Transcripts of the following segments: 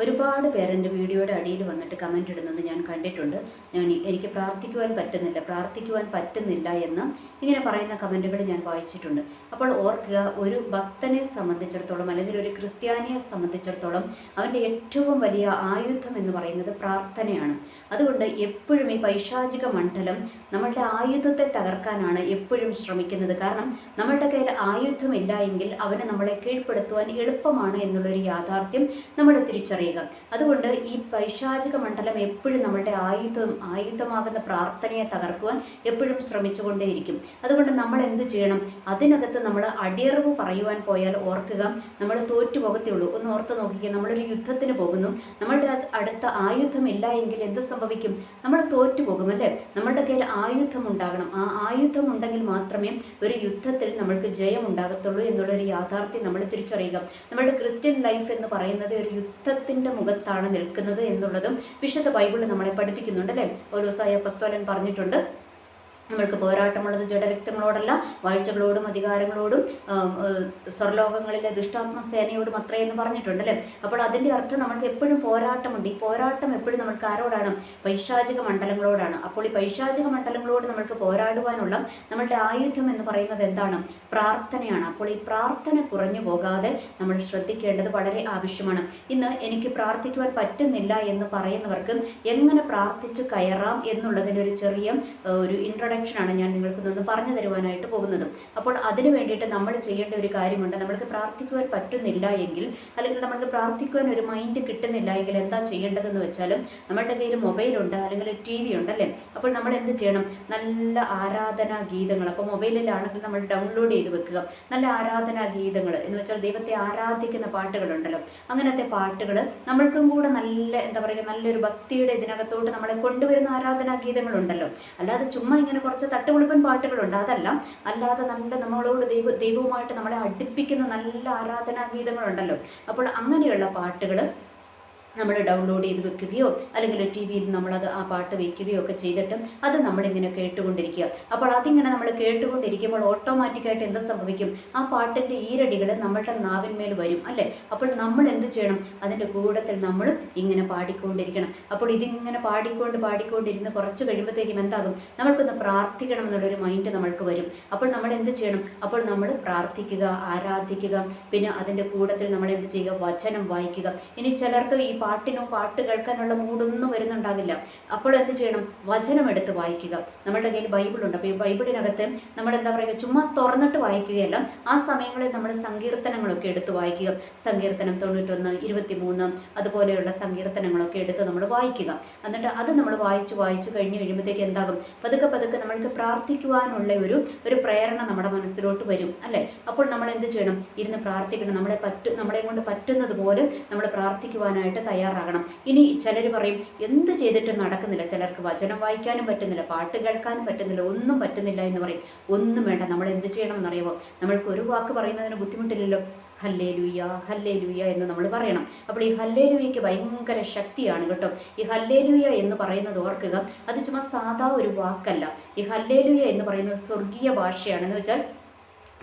ഒരുപാട് പേരെന്റെ വീഡിയോയുടെ അടിയിൽ വന്നിട്ട് കമന്റ് ഇടുന്നത് ഞാൻ കണ്ടിട്ടുണ്ട്. ഞാൻ എനിക്ക് പ്രാർത്ഥിക്കുവാൻ പറ്റുന്നില്ല പ്രാർത്ഥിക്കുവാൻ പറ്റുന്നില്ല എന്ന് ഇങ്ങനെ പറയുന്ന കമന്റുകൾ ഞാൻ വായിച്ചിട്ടുണ്ട്. അപ്പോൾ ഓർക്കുക ഒരു ഭക്തനെ സംബന്ധിച്ചിടത്തോളം അല്ലെങ്കിൽ ഒരു ക്രിസ്ത്യാനിയെ സംബന്ധിച്ചിടത്തോളം അവന്റെ ഏറ്റവും വലിയ ആയുധം എന്ന് പറയുന്നത് പ്രാർത്ഥനയാണ്. അതുകൊണ്ട് എപ്പോഴും ഈ പൈശാചിക മണ്ഡലം നമ്മളുടെ ആയുധത്തെ തകർക്കാനാണ് എപ്പോഴും ശ്രമിക്കുന്നത്. കാരണം നമ്മളുടെ കയ്യിൽ ആയുധമില്ല എങ്കിൽ അവന് നമ്മളെ കീഴ്പ്പെടുത്തുവാൻ എളുപ്പമാണ് എന്നുള്ളൊരു യാഥാർത്ഥ്യം നമ്മൾ തിരിച്ചറിയുക അതുകൊണ്ട് ഈ പൈശാചിക മണ്ഡലം എപ്പോഴും നമ്മളുടെ ആയുധം ആയുധമാകുന്ന പ്രാർത്ഥനയെ തകർക്കുവാൻ എപ്പോഴും ശ്രമിച്ചുകൊണ്ടേയിരിക്കും. അതുകൊണ്ട് നമ്മൾ എന്ത് ചെയ്യണം? അതിനകത്ത് നമ്മൾ അടിയറവ് പറയുവാൻ പോയാൽ ഓർക്കുക. നമ്മൾ തോറ്റു പോകത്തേയുള്ളൂ. ഒന്ന് ഓർത്ത് നോക്കിക്കുക നമ്മളൊരു യുദ്ധത്തിന് പോകുന്നു. നമ്മളുടെ അടുത്ത ആയുധമില്ല എങ്കിൽ എന്ത് സംഭവിക്കും? നമ്മൾ തോറ്റു പോകും അല്ലേ? നമ്മളുടെ കയ്യിൽ ആയുധം ഉണ്ടാകണം. ആ ആയുധം ഉണ്ടെങ്കിൽ മാത്രമേ ഒരു യുദ്ധത്തിൽ നമ്മൾക്ക് ജയം ഉണ്ടാകത്തുള്ളൂ എന്നുള്ളൊരു യാഥാർത്ഥ്യം നമ്മൾ തിരിച്ചറിയുക. നമ്മുടെ ക്രിസ്ത്യൻ ലൈഫ് എന്ന് പറയുന്നത് ഒരു യുദ്ധത്തിന്റെ മുഖത്താണ് നിൽക്കുന്നത് എന്നുള്ളതും വിശുദ്ധ ബൈബിളിൽ നമ്മളെ പഠിപ്പിക്കുന്നുണ്ട് ഓരോ സായ പസ്തോലൻ പറഞ്ഞിട്ടുണ്ട്. നമ്മൾക്ക് പോരാട്ടമുള്ളത് ജഡരക്തങ്ങളോടല്ല വാഴ്ചകളോടും അധികാരങ്ങളോടും സ്വർലോകങ്ങളിലെ ദുഷ്ടാത്മ സേനയോടും അത്രേ എന്ന് പറഞ്ഞിട്ടുണ്ട് അല്ലേ അപ്പോൾ അതിന്റെ അർത്ഥം നമ്മൾക്ക് എപ്പോഴും പോരാട്ടമുണ്ട്. ഈ പോരാട്ടം എപ്പോഴും നമ്മൾക്ക് ആരോടാണ്? പൈശാചിക മണ്ഡലങ്ങളോടാണ്. അപ്പോൾ ഈ പൈശാചിക മണ്ഡലങ്ങളോട് നമ്മൾക്ക് പോരാടുവാനുള്ള നമ്മളുടെ ആയുധം എന്ന് പറയുന്നത് എന്താണ്? പ്രാർത്ഥനയാണ്. അപ്പോൾ ഈ പ്രാർത്ഥന കുറഞ്ഞു പോകാതെ നമ്മൾ ശ്രദ്ധിക്കേണ്ടത് വളരെ ആവശ്യമാണ്. ഇന്ന് എനിക്ക് പ്രാർത്ഥിക്കുവാൻ പറ്റുന്നില്ല എന്ന് പറയുന്നവർക്ക് എങ്ങനെ പ്രാർത്ഥിച്ചു കയറാം എന്നുള്ളതിന്റെ ഒരു ചെറിയ ഒരു ഒരു ഇൻട്രൊഡക്ഷനാണ് ഞാൻ നിങ്ങൾക്ക് ഒന്ന് പറഞ്ഞു തരുവാനായിട്ട് പോകുന്നത്. അപ്പോൾ അതിന് വേണ്ടിയിട്ട് നമ്മൾ ചെയ്യേണ്ട ഒരു കാര്യമുണ്ട്. നമ്മൾക്ക് പ്രാർത്ഥിക്കുവാൻ പറ്റുന്നില്ല എങ്കിൽ അല്ലെങ്കിൽ നമ്മൾക്ക് പ്രാർത്ഥിക്കുവാൻ ഒരു മൈൻഡ് കിട്ടുന്നില്ല എങ്കിൽ എന്താ ചെയ്യേണ്ടതെന്ന് വെച്ചാലും നമ്മുടെ കയ്യിൽ മൊബൈലുണ്ട് അല്ലെങ്കിൽ ടി വി ഉണ്ടല്ലേ അപ്പോൾ നമ്മൾ എന്ത് ചെയ്യണം? നല്ല ആരാധനാ ഗീതങ്ങൾ. അപ്പോൾ മൊബൈലിലാണെങ്കിൽ നമ്മൾ ഡൗൺലോഡ് ചെയ്ത് വെക്കുക. നല്ല ആരാധനാ ഗീതങ്ങൾ എന്ന് വെച്ചാൽ ദൈവത്തെ ആരാധിക്കുന്ന പാട്ടുകളുണ്ടല്ലോ. അങ്ങനത്തെ പാട്ടുകൾ നമ്മൾക്കും കൂടെ നല്ല എന്താ പറയുക നല്ലൊരു ഭക്തിയുടെ ഇതിനകത്തോട്ട് നമ്മളെ കൊണ്ടുവരുന്ന ആരാധനാ ഗീതങ്ങളുണ്ടല്ലോ. അല്ലാതെ ചുമ്മാ ഇങ്ങനെ കുറച്ച് തട്ടുപൊളിപ്പൻ പാട്ടുകളുണ്ട്. അതല്ല അല്ലാതെ നമ്മുടെ നമ്മളോട് ദൈവ ദൈവവുമായിട്ട് നമ്മളെ അടുപ്പിക്കുന്ന നല്ല ആരാധനാ ഗീതങ്ങളുണ്ടല്ലോ അപ്പോൾ അങ്ങനെയുള്ള പാട്ടുകൾ നമ്മൾ ഡൗൺലോഡ് ചെയ്ത് വെക്കുകയോ അല്ലെങ്കിൽ ടി വിയിൽ നമ്മളത് ആ പാട്ട് വെക്കുകയോ ഒക്കെ ചെയ്തിട്ട് അത് നമ്മളിങ്ങനെ കേട്ടുകൊണ്ടിരിക്കുക. അപ്പോൾ അതിങ്ങനെ നമ്മൾ കേട്ടുകൊണ്ടിരിക്കുമ്പോൾ ഓട്ടോമാറ്റിക്കായിട്ട് എന്ത് സംഭവിക്കും? ആ പാട്ടിന്റെ ഈരടികൾ നമ്മളുടെ നാവിന്മേൽ വരും അല്ലേ? അപ്പോൾ നമ്മൾ എന്ത് ചെയ്യണം? അതിന്റെ കൂടത്തിൽ നമ്മൾ ഇങ്ങനെ പാടിക്കൊണ്ടിരിക്കണം. അപ്പോൾ ഇതിങ്ങനെ പാടിക്കൊണ്ട് പാടിക്കൊണ്ടിരുന്ന് കുറച്ച് കഴിയുമ്പോഴത്തേക്കും എന്താകും? നമ്മൾക്കൊന്ന് പ്രാർത്ഥിക്കണം എന്നുള്ളൊരു മൈൻഡ് നമ്മൾക്ക് വരും. അപ്പോൾ നമ്മൾ എന്ത് ചെയ്യണം? അപ്പോൾ നമ്മൾ പ്രാർത്ഥിക്കുക ആരാധിക്കുക. പിന്നെ അതിന്റെ കൂടത്തിൽ നമ്മൾ എന്ത് ചെയ്യുക? വചനം വായിക്കുക. ഇനി ചിലർക്ക് ഈ പാട്ടിനോ പാട്ട് കേൾക്കാനുള്ള മൂഡൊന്നും വരുന്നുണ്ടാകില്ല. അപ്പോൾ എന്ത് ചെയ്യണം? വചനം എടുത്ത് വായിക്കുക. നമ്മളുടെ കയ്യിൽ ബൈബിളുണ്ട്. അപ്പോൾ ഈ ബൈബിളിനകത്ത് നമ്മൾ എന്താ പറയുക? ചുമ്മാ തുറന്നിട്ട് വായിക്കുകയല്ല. ആ സമയങ്ങളിൽ നമ്മൾ സങ്കീർത്തനങ്ങളൊക്കെ എടുത്ത് വായിക്കുക. സങ്കീർത്തനം തൊണ്ണൂറ്റൊന്ന് ഇരുപത്തിമൂന്ന് അതുപോലെയുള്ള സങ്കീർത്തനങ്ങളൊക്കെ എടുത്ത് നമ്മൾ വായിക്കുക. എന്നിട്ട് അത് നമ്മൾ വായിച്ച് വായിച്ച് കഴിഞ്ഞ് കഴിയുമ്പോഴത്തേക്ക് എന്താകും? പതുക്കെ പതുക്കെ നമ്മൾക്ക് പ്രാർത്ഥിക്കുവാനുള്ള ഒരു ഒരു പ്രേരണ നമ്മുടെ മനസ്സിലോട്ട് വരും. അല്ലേ? അപ്പോൾ നമ്മൾ എന്ത് ചെയ്യണം? ഇരുന്ന് പ്രാർത്ഥിക്കണം. നമ്മളെ പറ്റു നമ്മളെ കൊണ്ട് പറ്റുന്നത് പോലെ നമ്മൾ പ്രാർത്ഥിക്കുവാനായിട്ട് തയ്യാറാകണം. ഇനി ചിലർ പറയും എന്ത് ചെയ്തിട്ടും നടക്കുന്നില്ല. ചിലർക്ക് വചനം വായിക്കാനും പറ്റുന്നില്ല പാട്ട് കേൾക്കാനും പറ്റുന്നില്ല ഒന്നും പറ്റുന്നില്ല എന്ന് പറയും. ഒന്നും വേണ്ട നമ്മൾ എന്ത് ചെയ്യണം എന്നറിയുമോ നമ്മൾക്ക് ഒരു വാക്ക് പറയുന്നതിന് ബുദ്ധിമുട്ടില്ലല്ലോ. ഹല്ലേ ലൂയ ഹല്ലേ ലൂയ എന്ന് നമ്മൾ പറയണം. അപ്പോൾ ഈ ഹല്ലേ ലൂയയ്ക്ക് ഭയങ്കര ശക്തിയാണ് കേട്ടോ. ഈ ഹല്ലേ ലൂയ എന്ന് പറയുന്നത് ഓർക്കുക അത് ചുമ്മാ സാധാ ഒരു വാക്കല്ല. ഈ ഹല്ലേ ലൂയ എന്ന് പറയുന്നത് സ്വർഗീയ ഭാഷയാണെന്ന് വെച്ചാൽ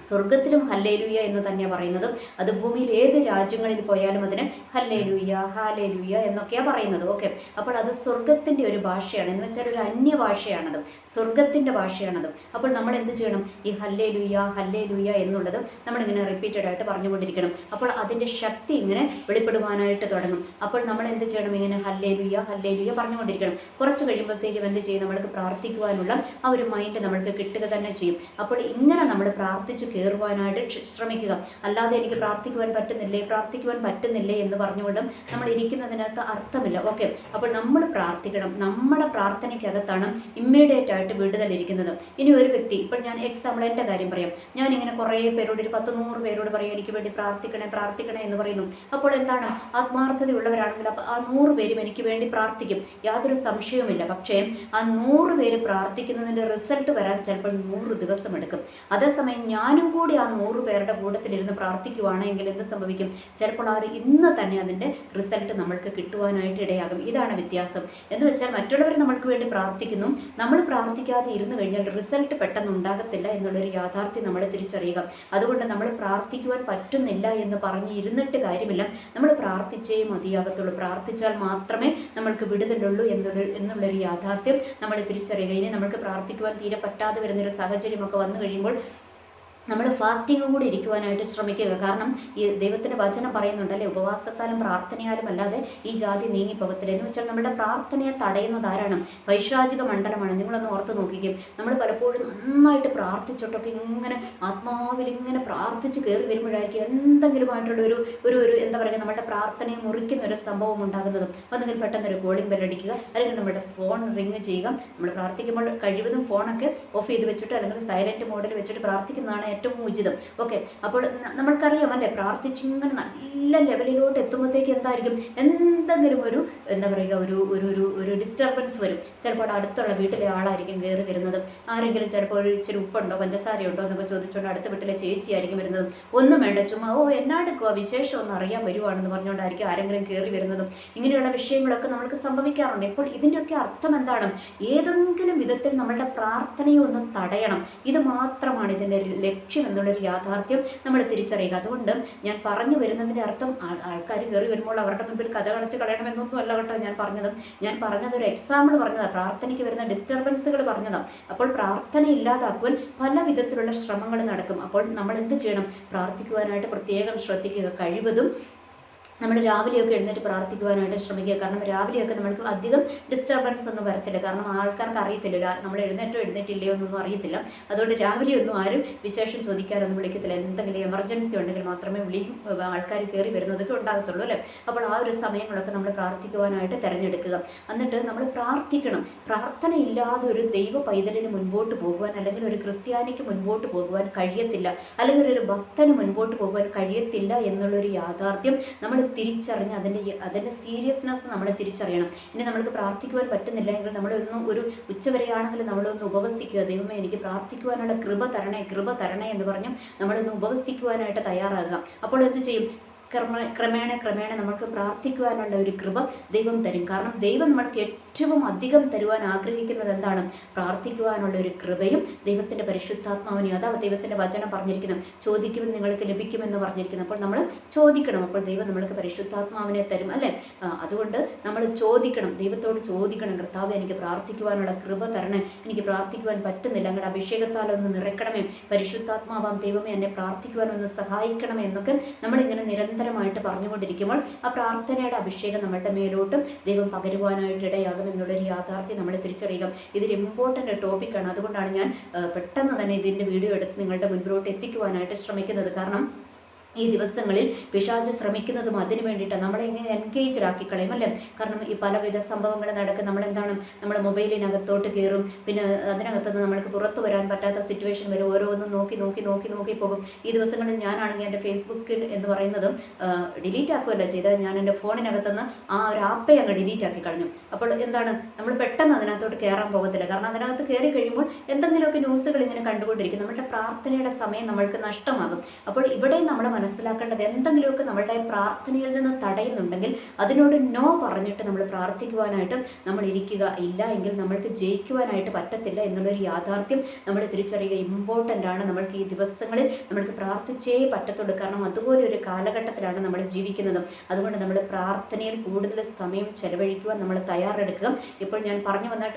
സ്വർഗത്തിലും ഹല്ലേലൂയ എന്ന് തന്നെ പറയുന്നത് അത് ഭൂമിയിൽ ഏത് രാജ്യങ്ങളിൽ പോയാലും അതിന് ഹല്ലേലൂയ ഹാലേലൂയ എന്നൊക്കെയാണ് പറയുന്നത്. ഓക്കെ. അപ്പോൾ അത് സ്വർഗത്തിന്റെ ഒരു ഭാഷയാണ്. എന്ന് വെച്ചാൽ ഒരു അന്യ ഭാഷയാണത് സ്വർഗത്തിന്റെ ഭാഷയാണത്. അപ്പോൾ നമ്മൾ എന്ത് ചെയ്യണം? ഈ ഹല്ലേലൂയ ഹല്ലേലൂയ എന്നുള്ളത് നമ്മളിങ്ങനെ റിപ്പീറ്റഡ് ആയിട്ട് പറഞ്ഞുകൊണ്ടിരിക്കണം. അപ്പോൾ അതിന്റെ ശക്തി ഇങ്ങനെ വെളിപ്പെടുവാനായിട്ട് തുടങ്ങും. അപ്പോൾ നമ്മൾ എന്ത് ചെയ്യണം? ഇങ്ങനെ ഹല്ലേലൂയ ഹല്ലേലൂയ പറഞ്ഞുകൊണ്ടിരിക്കണം. കുറച്ച് കഴിയുമ്പോഴത്തേക്കും എന്ത് ചെയ്യും? നമ്മൾക്ക് പ്രാർത്ഥിക്കുവാനുള്ള ആ ഒരു മൈൻഡ് നമ്മൾക്ക് കിട്ടുക തന്നെ ചെയ്യും. അപ്പോൾ ഇങ്ങനെ നമ്മൾ പ്രാർത്ഥിച്ച് കയറുവാനായിട്ട് ശ്രമിക്കുക. അല്ലാതെ എനിക്ക് പ്രാർത്ഥിക്കുവാൻ പറ്റുന്നില്ലേ? പ്രാർത്ഥിക്കുവാൻ പറ്റുന്നില്ലേ എന്ന് പറഞ്ഞുകൊണ്ടും നമ്മൾ ഇരിക്കുന്നതിനകത്ത് അർത്ഥമില്ല. ഓക്കെ. അപ്പോൾ നമ്മൾ പ്രാർത്ഥിക്കണം. നമ്മുടെ പ്രാർത്ഥനയ്ക്കകത്താണ് ഇമ്മീഡിയറ്റ് ആയിട്ട് വിടുതൽ ഇരിക്കുന്നത്. ഇനി ഒരു വ്യക്തി ഇപ്പോൾ ഞാൻ എക്സാമ്പിൾ എന്റെ കാര്യം പറയാം. ഞാൻ ഇങ്ങനെ കുറേ പേരോട് ഒരു പത്ത് നൂറ് പേരോട് പറയും എനിക്ക് വേണ്ടി പ്രാർത്ഥിക്കണേ പ്രാർത്ഥിക്കണേ എന്ന് പറയുന്നു. അപ്പോൾ എന്താണ്? ആത്മാർത്ഥതയുള്ളവരാണെങ്കിൽ അപ്പോൾ ആ നൂറ് പേരും എനിക്ക് വേണ്ടി പ്രാർത്ഥിക്കും. യാതൊരു സംശയവുമില്ല. പക്ഷേ ആ നൂറ് പേര് പ്രാർത്ഥിക്കുന്നതിന്റെ റിസൾട്ട് വരാൻ ചിലപ്പോൾ നൂറ് ദിവസം എടുക്കും അതേസമയം ഞാൻ ഞാനും കൂടി ആ നൂറ് പേരുടെ കൂട്ടത്തിലിരുന്ന് പ്രാർത്ഥിക്കുവാണെങ്കിൽ എന്ത് സംഭവിക്കും? ചിലപ്പോൾ അവർ ഇന്ന് തന്നെ അതിന്റെ റിസൾട്ട് നമ്മൾക്ക് കിട്ടുവാനായിട്ട് ഇടയാകും. ഇതാണ് വ്യത്യാസം. എന്ന് വെച്ചാൽ മറ്റുള്ളവർ നമ്മൾക്ക് വേണ്ടി പ്രാർത്ഥിക്കുന്നു. നമ്മൾ പ്രാർത്ഥിക്കാതെ ഇരുന്ന് കഴിഞ്ഞാൽ റിസൾട്ട് പെട്ടെന്ന് ഉണ്ടാകത്തില്ല എന്നുള്ളൊരു യാഥാർത്ഥ്യം നമ്മൾ തിരിച്ചറിയുക. അതുകൊണ്ട് നമ്മൾ പ്രാർത്ഥിക്കുവാൻ പറ്റുന്നില്ല എന്ന് പറഞ്ഞ് ഇരുന്നിട്ട് കാര്യമില്ല. നമ്മൾ പ്രാർത്ഥിച്ചേ മതിയാകത്തുള്ളൂ. പ്രാർത്ഥിച്ചാൽ മാത്രമേ നമ്മൾക്ക് വിടുതലുള്ളൂ എന്നുള്ള എന്നുള്ളൊരു യാഥാർത്ഥ്യം നമ്മൾ തിരിച്ചറിയുക. ഇനി നമ്മൾക്ക് പ്രാർത്ഥിക്കുവാൻ തീരെ പറ്റാതെ വരുന്നൊരു സാഹചര്യമൊക്കെ വന്നു കഴിയുമ്പോൾ നമ്മൾ ഫാസ്റ്റിങ്ങും കൂടി ഇരിക്കുവാനായിട്ട് ശ്രമിക്കുക. കാരണം ഈ ദൈവത്തിന്റെ വചനം പറയുന്നുണ്ടല്ലേ ഉപവാസത്താലും പ്രാർത്ഥനയാലും അല്ലാതെ ഈ ജാതി നീങ്ങിപ്പോകത്തില്ല എന്ന് വെച്ചാൽ നമ്മുടെ പ്രാർത്ഥനയെ തടയുന്നത് ആരാണ്? വൈശാചിക മണ്ഡലമാണ്. നിങ്ങളൊന്ന് ഓർത്ത് നോക്കിക്കും. നമ്മൾ പലപ്പോഴും നന്നായിട്ട് പ്രാർത്ഥിച്ചിട്ടൊക്കെ ഇങ്ങനെ ആത്മാവിൽ ഇങ്ങനെ പ്രാർത്ഥിച്ച് കയറി വരുമ്പോഴായിരിക്കും എന്തെങ്കിലുമായിട്ടുള്ള ഒരു ഒരു ഒരു എന്താ പറയുക നമ്മുടെ പ്രാർത്ഥനയെ മുറിക്കുന്ന ഒരു സംഭവം ഉണ്ടാകുന്നതും. ഒന്നെങ്കിൽ പെട്ടെന്ന് ഒരു കോളിംഗ് ബെൽ അടിക്കുക. അല്ലെങ്കിൽ നമ്മുടെ ഫോൺ റിങ് ചെയ്യുക. നമ്മൾ പ്രാർത്ഥിക്കുമ്പോൾ കഴിവതും ഫോണൊക്കെ ഓഫ് ചെയ്ത് വെച്ചിട്ട് അല്ലെങ്കിൽ സൈലന്റ് മോഡിൽ വെച്ചിട്ട് പ്രാർത്ഥിക്കുന്നതാണ് ഏറ്റവും ഉചിതം. ഓക്കെ. അപ്പോൾ നമ്മൾക്കറിയാം അല്ലേ? പ്രാർത്ഥിച്ചിങ്ങനെ നല്ല ലെവലിലോട്ട് എത്തുമ്പോഴത്തേക്ക് എന്തായിരിക്കും? എന്തെങ്കിലും ഒരു എന്താ പറയുക ഒരു ഒരു ഒരു ഒരു ഡിസ്റ്റർബൻസ് വരും. ചിലപ്പോൾ അടുത്തുള്ള വീട്ടിലെ ആളായിരിക്കും കയറി വരുന്നത്. ആരെങ്കിലും ചിലപ്പോൾ ഒരു ഇച്ചിരി ഉപ്പുണ്ടോ പഞ്ചസാരയുണ്ടോ എന്നൊക്കെ ചോദിച്ചുകൊണ്ട് അടുത്ത വീട്ടിലെ ചേച്ചിയായിരിക്കും വരുന്നത്. ഒന്നും വേണ്ട ചുമ്മാ ഓ എന്നാടുക്കുക വിശേഷം ഒന്ന് അറിയാൻ വരുവാണെന്ന് പറഞ്ഞുകൊണ്ടായിരിക്കും ആരെങ്കിലും കയറി വരുന്നതും. ഇങ്ങനെയുള്ള വിഷയങ്ങളൊക്കെ നമ്മൾക്ക് സംഭവിക്കാറുണ്ട്. ഇപ്പോൾ ഇതിന്റെയൊക്കെ അർത്ഥം എന്താണ്? ഏതെങ്കിലും വിധത്തിൽ നമ്മളുടെ പ്രാർത്ഥനയെ ഒന്ന് തടയണം. ഇത് മാത്രമാണ് ഇതിന്റെ ലക്ഷ്യം എന്നുള്ളൊരു യാഥാർത്ഥ്യം നമ്മൾ തിരിച്ചറിയുക. അതുകൊണ്ട് ഞാൻ പറഞ്ഞു വരുന്നതിന്റെ അർത്ഥം ആൾക്കാർ കയറി വരുമ്പോൾ അവരുടെ മുമ്പിൽ കഥ കളച്ച് കളയണമെന്നൊന്നും അല്ല കേട്ടോ ഞാൻ പറഞ്ഞത്. ഞാൻ പറഞ്ഞത് ഒരു എക്സാമ്പിൾ പറഞ്ഞതാണ് പ്രാർത്ഥനയ്ക്ക് വരുന്ന ഡിസ്റ്റർബൻസുകൾ പറഞ്ഞതാണ് അപ്പോൾ പ്രാർത്ഥന ഇല്ലാതാക്കുവാൻ പല വിധത്തിലുള്ള ശ്രമങ്ങൾ നടക്കും. അപ്പോൾ നമ്മൾ എന്ത് ചെയ്യണം? പ്രാർത്ഥിക്കുവാനായിട്ട് പ്രത്യേകം ശ്രദ്ധിക്കുക. കഴിവതും നമ്മൾ രാവിലെയൊക്കെ എഴുന്നേറ്റ് പ്രാർത്ഥിക്കുവാനായിട്ട് ശ്രമിക്കുക. കാരണം രാവിലെയൊക്കെ നമ്മൾക്ക് അധികം ഡിസ്റ്റർബൻസ് ഒന്നും വരത്തില്ല. കാരണം ആൾക്കാർക്ക് അറിയത്തില്ല. നമ്മൾ എഴുന്നേറ്റോ എഴുന്നേറ്റില്ലയോ എന്നൊന്നും അറിയത്തില്ല. അതുകൊണ്ട് രാവിലെ ഒന്നും ആരും വിശേഷം ചോദിക്കാനൊന്നും വിളിക്കത്തില്ല. എന്തെങ്കിലും എമർജൻസി ഉണ്ടെങ്കിൽ മാത്രമേ വിളിയും ആൾക്കാർ കയറി വരുന്നതൊക്കെ ഉണ്ടാകത്തുള്ളൂ അല്ലേ? അപ്പോൾ ആ ഒരു സമയങ്ങളൊക്കെ നമ്മൾ പ്രാർത്ഥിക്കുവാനായിട്ട് തിരഞ്ഞെടുക്കുക. എന്നിട്ട് നമ്മൾ പ്രാർത്ഥിക്കണം. പ്രാർത്ഥന ഇല്ലാതെ ഒരു ദൈവ പൈതലിന് മുൻപോട്ട് പോകുവാൻ അല്ലെങ്കിൽ ഒരു ക്രിസ്ത്യാനിക്ക് മുൻപോട്ട് പോകുവാൻ കഴിയത്തില്ല. അല്ലെങ്കിൽ ഒരു ഭക്തന് മുൻപോട്ട് പോകുവാൻ കഴിയത്തില്ല എന്നുള്ളൊരു യാഥാർത്ഥ്യം നമ്മൾ തിരിച്ചറിഞ്ഞ് അതിന്റെ അതിന്റെ സീരിയസ്നെസ് നമ്മൾ തിരിച്ചറിയണം. ഇനി നമ്മൾക്ക് പ്രാർത്ഥിക്കുവാൻ പറ്റുന്നില്ലെങ്കിൽ നമ്മളൊന്ന് ഒരു ഉച്ചവരെയാണെങ്കിൽ നമ്മളൊന്ന് ഉപവസിക്കുക. ദൈവമേ എനിക്ക് പ്രാർത്ഥിക്കുവാനുള്ള കൃപ തരണേ കൃപ തരണേ എന്ന് പറഞ്ഞ് നമ്മളൊന്ന് ഉപവസിക്കുവാനായിട്ട് തയ്യാറാകുക. അപ്പോൾ എന്ത് ചെയ്യും? ക്രമ ക്രമേണ ക്രമേണ നമുക്ക് പ്രാർത്ഥിക്കുവാനുള്ള ഒരു കൃപ ദൈവം തരും. കാരണം ദൈവം നമ്മൾക്ക് ഏറ്റവും അധികം തരുവാൻ ആഗ്രഹിക്കുന്നത് എന്താണ്? പ്രാർത്ഥിക്കുവാനുള്ള ഒരു കൃപയും ദൈവത്തിന്റെ പരിശുദ്ധാത്മാവിനെയും അതാ ദൈവത്തിന്റെ വചനം പറഞ്ഞിരിക്കുന്നു. ചോദിക്കുമെന്ന് നിങ്ങൾക്ക് ലഭിക്കുമെന്ന് പറഞ്ഞിരിക്കുന്നു. അപ്പോൾ നമ്മൾ ചോദിക്കണം. അപ്പോൾ ദൈവം നമ്മൾക്ക് പരിശുദ്ധാത്മാവിനെ തരും അല്ലേ? അതുകൊണ്ട് നമ്മൾ ചോദിക്കണം. ദൈവത്തോട് ചോദിക്കണം. കർത്താവ് എനിക്ക് പ്രാർത്ഥിക്കുവാനുള്ള കൃപ തരണേ. എനിക്ക് പ്രാർത്ഥിക്കുവാൻ പറ്റുന്നില്ല. അങ്ങയുടെ അഭിഷേകത്താൽ ഒന്ന് നിറയ്ക്കണമേ. പരിശുദ്ധാത്മാവാം ദൈവമേ എന്നെ പ്രാർത്ഥിക്കുവാൻ ഒന്ന് സഹായിക്കണമേ എന്നൊക്കെ നമ്മളിങ്ങനെ നിരന്തരമായിട്ട് പറഞ്ഞുകൊണ്ടിരിക്കുമ്പോൾ ആ പ്രാർത്ഥനയുടെ അഭിഷേകം നമ്മളുടെ മേലോട്ടും ദൈവം പകരുവാനായിട്ട് ഇടയാകും എന്നുള്ളൊരു യാഥാർത്ഥ്യം നമ്മൾ തിരിച്ചറിയുക. ഇതൊരു ഇമ്പോർട്ടന്റ് ടോപ്പിക്കാണ് അതുകൊണ്ടാണ് ഞാൻ പെട്ടെന്ന് തന്നെ ഇതിന്റെ വീഡിയോ എടുത്ത് നിങ്ങളുടെ മുൻപിലോട്ട് എത്തിക്കുവാനായിട്ട് ശ്രമിക്കുന്നത്. കാരണം ഈ ദിവസങ്ങളിൽ പിശാജ് ശ്രമിക്കുന്നതും അതിനു വേണ്ടിയിട്ട് നമ്മളെ എങ്ങനെ എൻഗേജ്ഡ് ആക്കി കളയും അല്ലേ? കാരണം ഈ പലവിധ സംഭവങ്ങൾ നടക്കും. നമ്മളെന്താണ്? നമ്മുടെ മൊബൈലിനകത്തോട്ട് കയറും പിന്നെ അതിനകത്ത് നിന്ന് നമ്മൾക്ക് പുറത്തു വരാൻ പറ്റാത്ത സിറ്റുവേഷൻ വരും. ഓരോന്നും നോക്കി നോക്കി നോക്കി നോക്കി പോകും. ഈ ദിവസങ്ങളിൽ ഞാനാണെങ്കിൽ എന്റെ ഫേസ്ബുക്കിൽ എന്ന് പറയുന്നതും ഡിലീറ്റ് ആക്കുകയല്ല ചെയ്തത്. ഞാൻ എന്റെ ഫോണിനകത്തുനിന്ന് ആ ഒരു ആപ്പേ അങ്ങ് ഡിലീറ്റ് ആക്കി കളഞ്ഞു. അപ്പോൾ എന്താണ്? നമ്മൾ പെട്ടെന്ന് അതിനകത്തോട്ട് കയറാൻ പോകത്തില്ല. കാരണം അതിനകത്ത് കയറി കഴിയുമ്പോൾ എന്തെങ്കിലുമൊക്കെ ന്യൂസുകൾ ഇങ്ങനെ കണ്ടുകൊണ്ടിരിക്കും. നമ്മളുടെ പ്രാർത്ഥനയുടെ സമയം നമ്മൾക്ക് നഷ്ടമാകും. അപ്പോൾ ഇവിടെ നമ്മൾ മനസ്സിലാക്കേണ്ടത് എന്തെങ്കിലുമൊക്കെ നമ്മളുടെ പ്രാർത്ഥനയിൽ നിന്ന് തടയുന്നുണ്ടെങ്കിൽ അതിനോട് നോ പറഞ്ഞിട്ട് നമ്മൾ പ്രാർത്ഥിക്കുവാനായിട്ട് നമ്മൾ ഇരിക്കുക. ഇല്ല എങ്കിൽ നമ്മൾക്ക് ജയിക്കുവാനായിട്ട് പറ്റത്തില്ല എന്നുള്ളൊരു യാഥാർത്ഥ്യം നമ്മൾ തിരിച്ചറിയുക ഇമ്പോർട്ടന്റ് ആണ്. നമ്മൾക്ക് ഈ ദിവസങ്ങളിൽ നമ്മൾക്ക് പ്രാർത്ഥിച്ചേ പറ്റത്തുള്ളൂ. കാരണം അതുപോലെ ഒരു കാലഘട്ടത്തിലാണ് നമ്മൾ ജീവിക്കുന്നത്. അതുകൊണ്ട് നമ്മൾ പ്രാർത്ഥനയിൽ കൂടുതൽ സമയം ചെലവഴിക്കുവാൻ നമ്മൾ തയ്യാറെടുക്കുക. ഇപ്പോൾ ഞാൻ പറഞ്ഞു വന്ന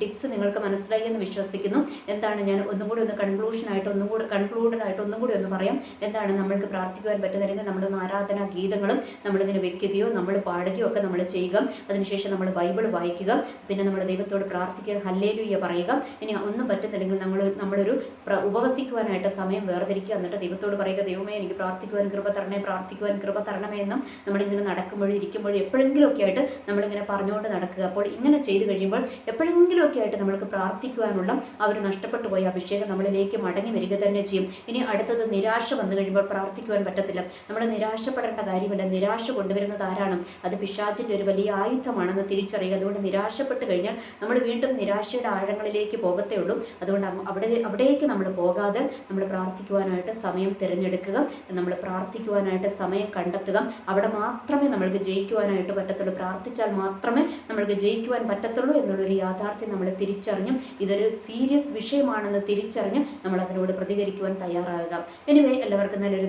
ടിപ്സ് നിങ്ങൾക്ക് മനസ്സിലായി എന്ന് വിശ്വസിക്കുന്നു. എന്താണ്? ഞാൻ ഒന്നുകൂടി ഒന്ന് കൺക്ലൂഷനായിട്ട് ഒന്നും കൂടി കൺക്ലൂഡഡ് ആയിട്ട് ഒന്നുകൂടി ഒന്ന് പറയാം. എന്താണ്? നമ്മൾക്ക് പ്രാർത്ഥിക്കുവാൻ പറ്റുന്നതിന് നമ്മൾ ആരാധനാ ഗീതങ്ങളും നമ്മളിതിന് വെക്കുകയോ നമ്മൾ പാടുകയോ ഒക്കെ നമ്മൾ ചെയ്യുക. അതിനുശേഷം നമ്മൾ ബൈബിൾ വായിക്കുക. പിന്നെ നമ്മൾ ദൈവത്തോട് പ്രാർത്ഥിക്കുക. ഹല്ലേലൂയ പറയുക. ഇനി ഒന്നും പറ്റുന്നില്ലെങ്കിൽ നമ്മൾ നമ്മളൊരു ഉപവസിക്കുവാനായിട്ട് സമയം വേർതിരിക്കുക. എന്നിട്ട് ദൈവത്തോട് പറയുക ദൈവമേ എനിക്ക് പ്രാർത്ഥിക്കുവാൻ കൃപ തരണേ പ്രാർത്ഥിക്കുവാൻ കൃപ തരണമേ എന്നും നമ്മളിങ്ങനെ നടക്കുമ്പോഴും ഇരിക്കുമ്പോഴും എപ്പോഴെങ്കിലുമൊക്കെ ആയിട്ട് നമ്മളിങ്ങനെ പറഞ്ഞുകൊണ്ട് നടക്കുക. അപ്പോൾ ഇങ്ങനെ ചെയ്തു കഴിയുമ്പോൾ എപ്പോഴെങ്കിലുമൊക്കെ ആയിട്ട് നമ്മൾക്ക് പ്രാർത്ഥിക്കുവാനുള്ള അവർ നഷ്ടപ്പെട്ടു പോയ അഭിഷേകം നമ്മളിലേക്ക് മടങ്ങി വരിക തന്നെ ചെയ്യും. ഇനി അടുത്തത് നിരാശ വന്നു കഴിയുമ്പോൾ പ്രാർത്ഥിക്കുവാൻ പ്രാർത്ഥിക്കുവാൻ പറ്റത്തില്ല. നമ്മൾ നിരാശപ്പെടേണ്ട കാര്യമില്ല. നിരാശ കൊണ്ടുവരുന്നത് ആരാണ്? അത് പിശാചിന്റെ ഒരു വലിയ ആയുധമാണെന്ന് തിരിച്ചറിയുക. അതുകൊണ്ട് നിരാശപ്പെട്ട് കഴിഞ്ഞാൽ നമ്മൾ വീണ്ടും നിരാശയുടെ ആഴങ്ങളിലേക്ക് പോകത്തേ ഉള്ളൂ. അതുകൊണ്ട് അവിടെ അവിടേക്ക് നമ്മൾ പോകാതെ നമ്മൾ പ്രാർത്ഥിക്കുവാനായിട്ട് സമയം തിരഞ്ഞെടുക്കുക. നമ്മൾ പ്രാർത്ഥിക്കുവാനായിട്ട് സമയം കണ്ടെത്തുക. അവിടെ മാത്രമേ നമ്മൾക്ക് ജയിക്കുവാനായിട്ട് പറ്റത്തുള്ളൂ. പ്രാർത്ഥിച്ചാൽ മാത്രമേ നമ്മൾക്ക് ജയിക്കുവാൻ പറ്റത്തുള്ളൂ എന്നുള്ളൊരു യാഥാർത്ഥ്യം നമ്മൾ തിരിച്ചറിഞ്ഞും ഇതൊരു സീരിയസ് വിഷയമാണെന്ന് തിരിച്ചറിഞ്ഞ് നമ്മൾ അതിനോട് പ്രതികരിക്കുവാൻ തയ്യാറാകുക. എനിവേ എല്ലാവർക്കും നല്ലൊരു